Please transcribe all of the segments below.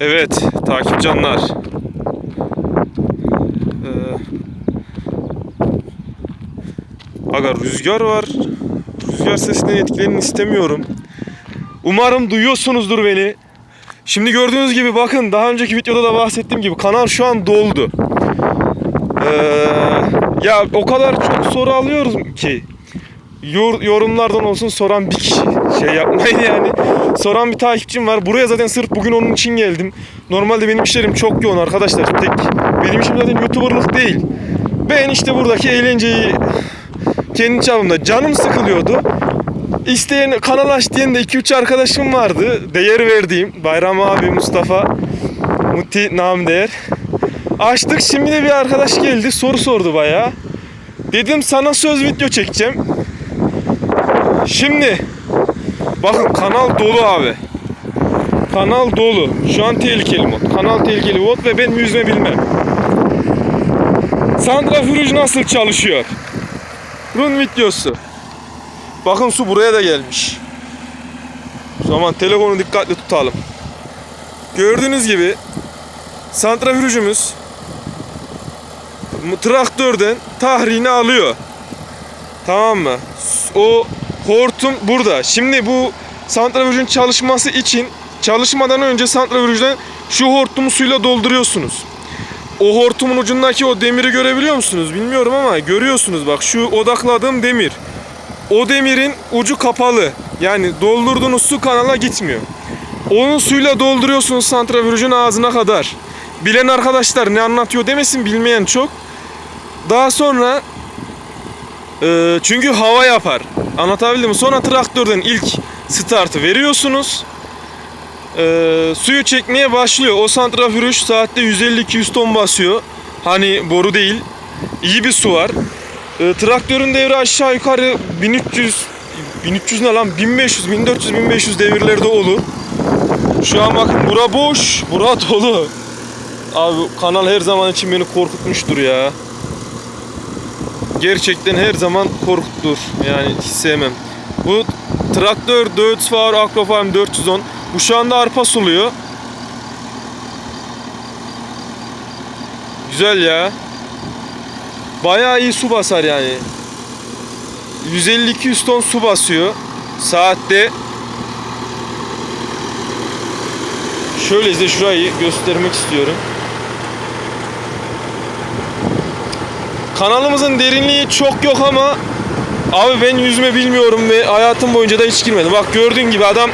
Evet takipcanlar. Ee, aga rüzgar var. Rüzgar sesinden etkilenin istemiyorum. Umarım duyuyorsunuzdur beni. Şimdi gördüğünüz gibi bakın daha önceki videoda da bahsettiğim gibi kanal şu an doldu. Ee, ya o kadar çok soru alıyoruz ki yor- yorumlardan olsun soran bir kişi şey yapmayın yani. Soran bir takipçim var. Buraya zaten sırf bugün onun için geldim. Normalde benim işlerim çok yoğun arkadaşlar. Tek benim işim zaten YouTuber'lık değil. Ben işte buradaki eğlenceyi kendi çapımda canım sıkılıyordu. İsteyen kanal aç diyen de 2-3 arkadaşım vardı. Değer verdiğim Bayram abi, Mustafa, Muti nam değer. Açtık şimdi de bir arkadaş geldi soru sordu bayağı. Dedim sana söz video çekeceğim. Şimdi bakın kanal dolu abi. Kanal dolu. Şu an tehlikeli mod. Kanal tehlikeli mod ve ben yüzme bilmem. Santrafüj nasıl çalışıyor? Run videosu. Bakın su buraya da gelmiş. O zaman telefonu dikkatli tutalım. Gördüğünüz gibi santrafüjümüz traktörden tahrini alıyor. Tamam mı? O hortum burada. Şimdi bu santrafüjün çalışması için çalışmadan önce santrafüjden şu hortumu suyla dolduruyorsunuz. O hortumun ucundaki o demiri görebiliyor musunuz? Bilmiyorum ama görüyorsunuz bak şu odakladığım demir. O demirin ucu kapalı. Yani doldurduğunuz su kanala gitmiyor. Onu suyla dolduruyorsunuz santrafüjün ağzına kadar. Bilen arkadaşlar ne anlatıyor demesin bilmeyen çok. Daha sonra e, çünkü hava yapar. Anlatabildim mi? Sonra traktörden ilk startı veriyorsunuz. E, suyu çekmeye başlıyor. O santrafüj saatte 150-200 ton basıyor. Hani boru değil. İyi bir su var. E, traktörün devri aşağı yukarı 1300 1300 ne lan 1500 1400 1500 devirlerde olur. Şu an bakın bura boş, bura dolu. Abi kanal her zaman için beni korkutmuştur ya. Gerçekten her zaman korkuttur. Yani hiç sevmem. Bu traktör Deutz-Fahr Aquafarm 410. Bu şu anda arpa suluyor. Güzel ya. Bayağı iyi su basar yani. 150-200 ton su basıyor saatte. Şöyle size şurayı göstermek istiyorum. Kanalımızın derinliği çok yok ama abi ben yüzme bilmiyorum ve hayatım boyunca da hiç girmedim. Bak gördüğün gibi adam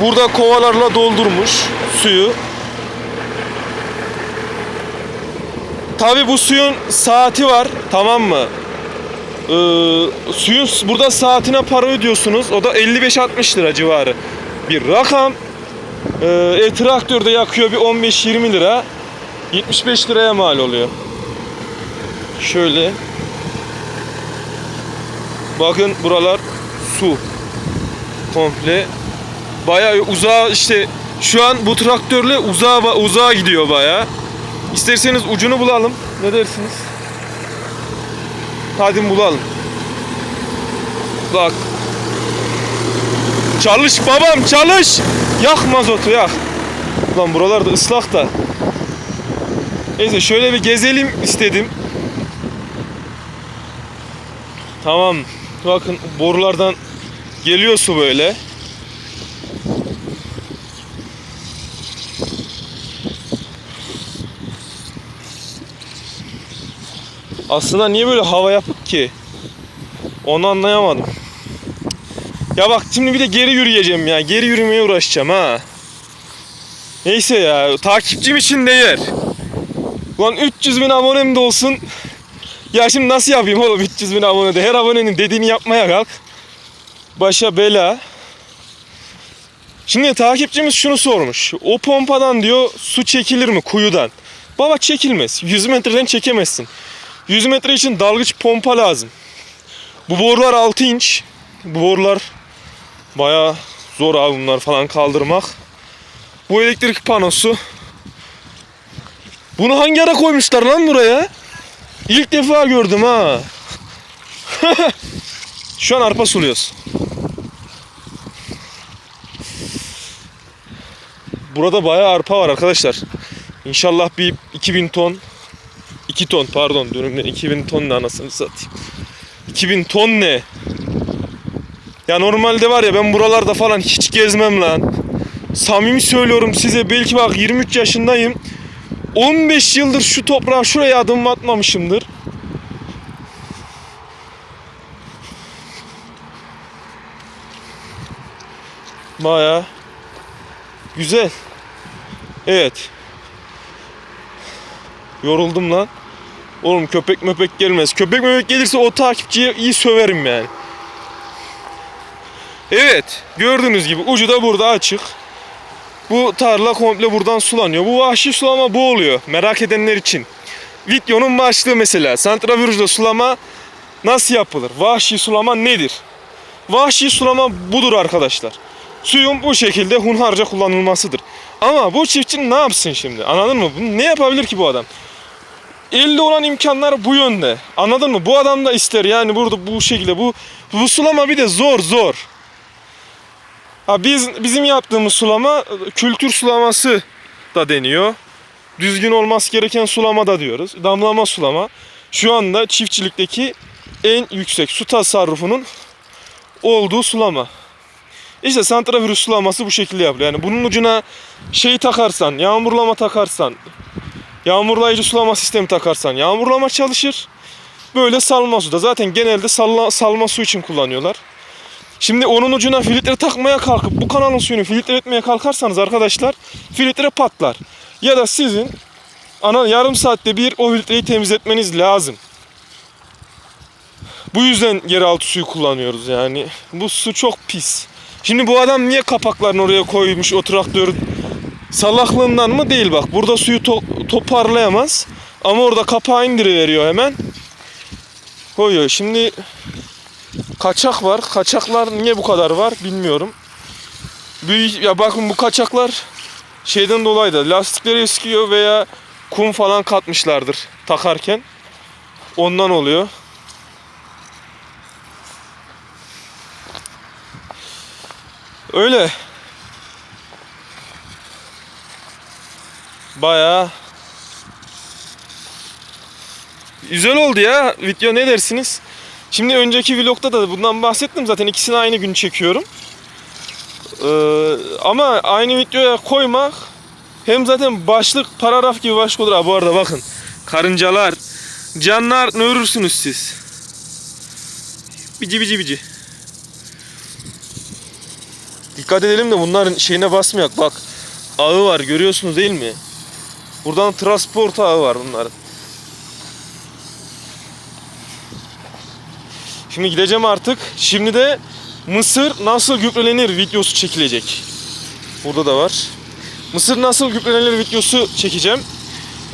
burada kovalarla doldurmuş suyu. Tabi bu suyun saati var tamam mı? Ee, suyun burada saatine para ödüyorsunuz. O da 55-60 lira civarı bir rakam. Ee, e, traktörde yakıyor bir 15-20 lira. 75 liraya mal oluyor. Şöyle. Bakın buralar su. Komple. Bayağı uzağa işte şu an bu traktörle uzağa uzağa gidiyor bayağı. İsterseniz ucunu bulalım. Ne dersiniz? Hadi bulalım. Bak. Çalış babam çalış. Yak mazotu yak. Lan buralarda ıslak da. Neyse şöyle bir gezelim istedim. Tamam. Bakın borulardan geliyor su böyle. Aslında niye böyle hava yapık ki? Onu anlayamadım. Ya bak şimdi bir de geri yürüyeceğim ya. Geri yürümeye uğraşacağım ha. Neyse ya takipçim için değer. Ulan 300 bin abonem de olsun. Ya şimdi nasıl yapayım oğlum 300 bin abonede? Her abonenin dediğini yapmaya kalk. Başa bela. Şimdi takipçimiz şunu sormuş. O pompadan diyor su çekilir mi kuyudan? Baba çekilmez. 100 metreden çekemezsin. 100 metre için dalgıç pompa lazım. Bu borular 6 inç. Bu borular baya zor abi bunlar falan kaldırmak. Bu elektrik panosu. Bunu hangi ara koymuşlar lan buraya? İlk defa gördüm ha. Şu an arpa suluyoruz. burada bayağı arpa var arkadaşlar. İnşallah bir 2000 ton 2 ton pardon dönümden 2000 ton ne anasını satayım. 2000 ton ne? Ya normalde var ya ben buralarda falan hiç gezmem lan. Samimi söylüyorum size belki bak 23 yaşındayım. 15 yıldır şu toprağa şuraya adım atmamışımdır. Baya güzel. Evet. Yoruldum lan. Oğlum köpek möpek gelmez. Köpek möpek gelirse o takipçiye iyi söverim yani. Evet. Gördüğünüz gibi ucu da burada açık. Bu tarla komple buradan sulanıyor. Bu vahşi sulama bu oluyor. Merak edenler için. Videonun başlığı mesela. Santravirujla sulama nasıl yapılır? Vahşi sulama nedir? Vahşi sulama budur arkadaşlar. Suyun bu şekilde hunharca kullanılmasıdır. Ama bu çiftçi ne yapsın şimdi? Anladın mı? Bunu Ne yapabilir ki bu adam? Elde olan imkanlar bu yönde. Anladın mı? Bu adam da ister yani burada bu şekilde bu bu sulama bir de zor zor. Ha biz bizim yaptığımız sulama kültür sulaması da deniyor. Düzgün olması gereken sulama da diyoruz. Damlama sulama. Şu anda çiftçilikteki en yüksek su tasarrufunun olduğu sulama. İşte santravirüs sulaması bu şekilde yapılıyor. Yani bunun ucuna şey takarsan, yağmurlama takarsan, yağmurlayıcı sulama sistemi takarsan yağmurlama çalışır. Böyle salma su da zaten genelde salla, salma su için kullanıyorlar. Şimdi onun ucuna filtre takmaya kalkıp bu kanalın suyunu filtre etmeye kalkarsanız arkadaşlar filtre patlar. Ya da sizin ana yarım saatte bir o filtreyi temizletmeniz lazım. Bu yüzden yeraltı suyu kullanıyoruz yani. Bu su çok pis. Şimdi bu adam niye kapaklarını oraya koymuş o traktörün salaklığından mı değil bak. Burada suyu to- toparlayamaz. Ama orada kapağı indiriveriyor hemen. Koyuyor. Şimdi kaçak var. Kaçaklar niye bu kadar var bilmiyorum. Büyük, ya bakın bu kaçaklar şeyden dolayı da lastikleri eskiyor veya kum falan katmışlardır takarken. Ondan oluyor. Öyle. Bayağı güzel oldu ya. Video ne dersiniz? Şimdi önceki vlogda da bundan bahsettim zaten ikisini aynı gün çekiyorum. Ee, ama aynı videoya koymak hem zaten başlık paragraf gibi başlık olur. Ha, bu arada bakın karıncalar, canlar ne örürsünüz siz? Bici bici bici. Dikkat edelim de bunların şeyine basmayak. Bak ağı var görüyorsunuz değil mi? Buradan transport ağı var bunların. Şimdi gideceğim artık. Şimdi de mısır nasıl gübrelenir videosu çekilecek. Burada da var. Mısır nasıl gübrelenir videosu çekeceğim.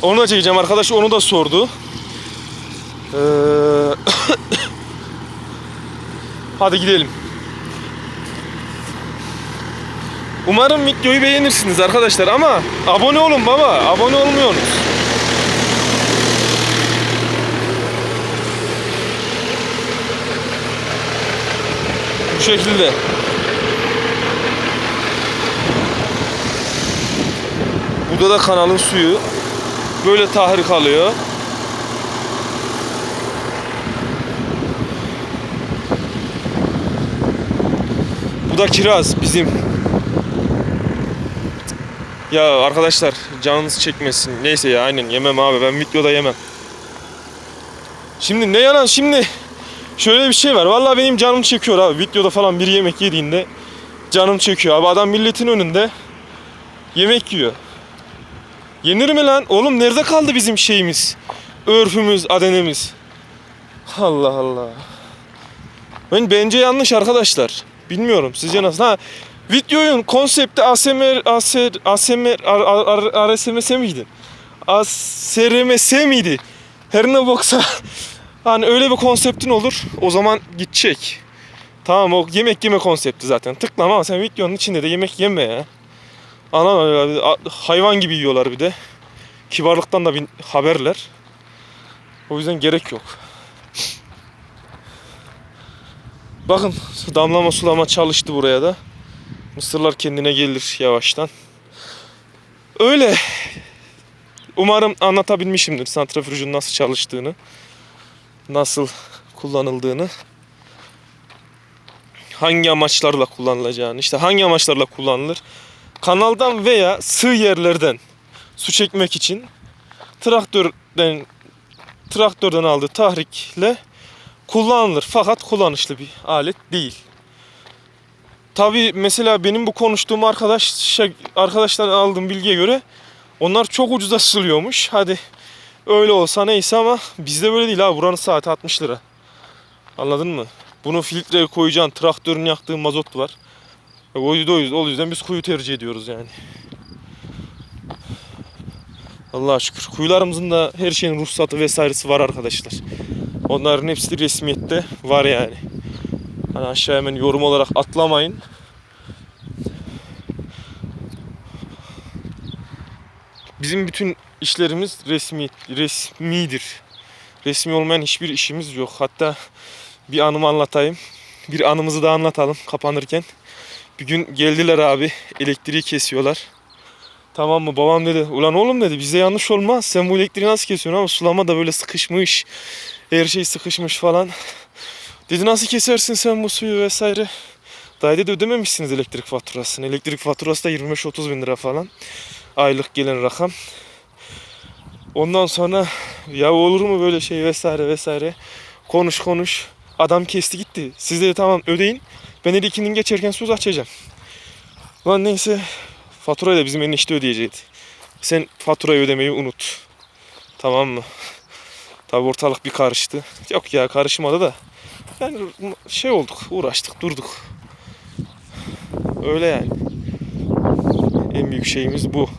Onu da çekeceğim. Arkadaş onu da sordu. Ee... Hadi gidelim. Umarım videoyu beğenirsiniz arkadaşlar ama abone olun baba. Abone olmuyorsunuz. Bu şekilde. Burada da kanalın suyu böyle tahrik alıyor. Bu da kiraz bizim. Ya arkadaşlar canınız çekmesin. Neyse ya aynen yemem abi ben videoda yemem. Şimdi ne yalan şimdi şöyle bir şey var. Vallahi benim canım çekiyor abi. Videoda falan bir yemek yediğinde canım çekiyor. Abi adam milletin önünde yemek yiyor. Yenir mi lan? Oğlum nerede kaldı bizim şeyimiz? Örfümüz, adenemiz. Allah Allah. Ben bence yanlış arkadaşlar. Bilmiyorum sizce nasıl? Ha, videonun konsepti ASMR, ASR, ASMR, RSMS miydi? ASRMS miydi? Her ne boksa hani öyle bir konseptin olur. O zaman gidecek. Tamam o yemek yeme konsepti zaten. Tıklama ama sen videonun içinde de yemek yeme ya. Anam hayvan gibi yiyorlar bir de. Kibarlıktan da bir haberler. O yüzden gerek yok. Bakın damlama sulama çalıştı buraya da. Mısırlar kendine gelir yavaştan. Öyle. Umarım anlatabilmişimdir santrifüjün nasıl çalıştığını, nasıl kullanıldığını, hangi amaçlarla kullanılacağını, işte hangi amaçlarla kullanılır. Kanaldan veya sığ yerlerden su çekmek için traktörden traktörden aldığı tahrikle kullanılır. Fakat kullanışlı bir alet değil. Tabi mesela benim bu konuştuğum arkadaş arkadaşlardan aldığım bilgiye göre onlar çok ucuza sılıyormuş. Hadi öyle olsa neyse ama bizde böyle değil abi. Buranın saati 60 lira. Anladın mı? Bunu filtreye koyacaksın. Traktörün yaktığı mazot var. O yüzden, o biz kuyu tercih ediyoruz yani. Allah'a şükür. Kuyularımızın da her şeyin ruhsatı vesairesi var arkadaşlar. Onların hepsi resmiyette var yani. Hani aşağı hemen yorum olarak atlamayın. Bizim bütün işlerimiz resmi resmidir. Resmi olmayan hiçbir işimiz yok. Hatta bir anımı anlatayım. Bir anımızı da anlatalım kapanırken. Bir gün geldiler abi elektriği kesiyorlar. Tamam mı babam dedi ulan oğlum dedi bize yanlış olmaz sen bu elektriği nasıl kesiyorsun ama sulama da böyle sıkışmış her şey sıkışmış falan. Dedi nasıl kesersin sen bu suyu vesaire. Dayı dedi ödememişsiniz elektrik faturasını. Elektrik faturası da 25-30 bin lira falan. Aylık gelen rakam. Ondan sonra ya olur mu böyle şey vesaire vesaire. Konuş konuş. Adam kesti gitti. Siz dedi tamam ödeyin. Ben dedi ikinin geçerken söz açacağım. Lan neyse faturayı da bizim enişte ödeyecekti. Sen faturayı ödemeyi unut. Tamam mı? Tabi ortalık bir karıştı. Yok ya karışmadı da. Yani şey olduk, uğraştık, durduk. Öyle yani. En büyük şeyimiz bu.